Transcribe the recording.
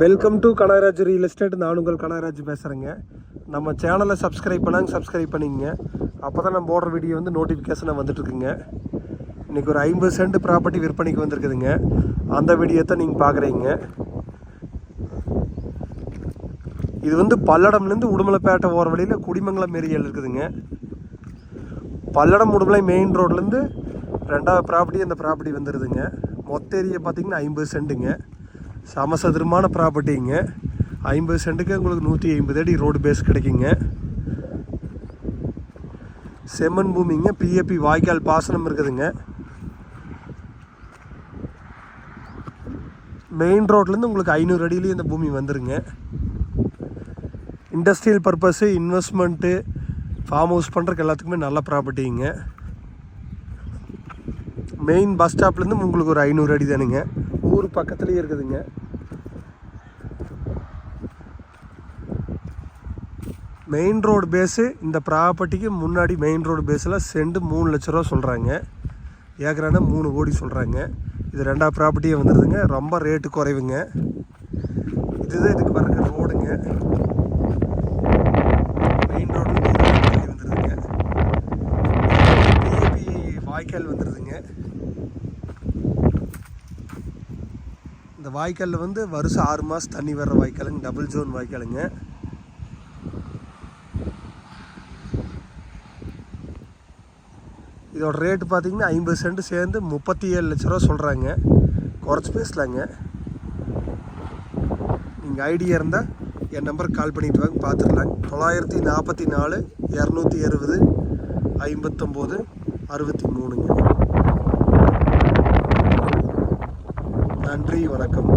Welcome to Kanagaraj real estate நான் உங்கள் கனகராஜ் பேசுகிறேங்க நம்ம சேனலை சப்ஸ்கிரைப் பண்ணாங்க சப்ஸ்கிரைப் பண்ணிங்க. அப்போ தான் நம்ம போடுற வீடியோ வந்து நோட்டிஃபிகேஷனாக வந்துட்டுருக்குங்க. இன்றைக்கி ஒரு ஐம்பது சென்ட் ப்ராப்பர்ட்டி விற்பனைக்கு வந்திருக்குதுங்க. அந்த வீடியோ தான் நீங்கள் பார்க்குறீங்க இது வந்து பல்லடம்லேருந்து உடுமலைப்பேட்டை போகிற வழியில் குடிமங்கலம் ஏரியாவில் இருக்குதுங்க. பல்லடம் உடுமலை மெயின் ரோட்லேருந்து ரெண்டாவது ப்ராப்பர்ட்டி அந்த ப்ராப்பர்ட்டி வந்துடுதுங்க மொத்த ஏரியா பார்த்தீங்கன்னா ஐம்பது சென்ட்டுங்க சமசதுரமான ப்ராப்பர்ட்டிங்க ஐம்பது சென்ட்டுக்கு உங்களுக்கு நூற்றி ஐம்பது அடி ரோடு பேஸ் கிடைக்குங்க. செம்மண் பூமிங்க. பிஏபி வாய்க்கால் பாசனம் இருக்குதுங்க. மெயின் ரோட்லேருந்து உங்களுக்கு ஐநூறு அடியிலேயே இந்த பூமி வந்துருங்க. Industrial purpose investment farm house பண்ணுறக்கு எல்லாத்துக்குமே நல்ல ப்ராப்பர்ட்டிங்க மெயின் பஸ் ஸ்டாப்லேருந்து உங்களுக்கு ஒரு ஐநூறு அடி தானுங்க. ஊர் பக்கத்துலேயே இருக்குதுங்க. மெயின் ரோடு பேஸு இந்த ப்ராப்பர்ட்டிக்கு முன்னாடி மெயின் ரோடு பேஸில் செண்டு மூணு லட்ச ரூபா சொல்கிறாங்க ஏக்கரானா மூணு கோடி சொல்கிறாங்க இது ரெண்டாவது ப்ராப்பர்ட்டியே வந்துடுதுங்க ரொம்ப ரேட்டு குறைவுங்க. இதுதான் இதுக்கு பாருங்க ரோடுங்க மெயின் ரோடு வந்துடுதுங்க பிஏபி வாய்க்கால் வந்துடுதுங்க இந்த வாய்க்காலில் வந்து வருஷம் ஆறு மாதம் தண்ணி வர்ற வாய்க்காலுங்க டபுள் ஜோன் வாய்க்காலுங்க. இதோட ரேட்டு பார்த்தீங்கன்னா ஐம்பது சென்ட் சேர்ந்து முப்பத்தி ஏழு லட்ச ரூபா சொல்கிறாங்க குறைச்சி பேசலாங்க. நீங்கள் ஐடியா இருந்தால் என் நம்பருக்கு கால் பண்ணிட்டு வாங்க பார்த்துடலாம் தொள்ளாயிரத்தி நாற்பத்தி நாலு இரநூத்தி அறுபது ஐம்பத்தொம்போது அறுபத்தி மூணுங்க. நன்றி வணக்கம்.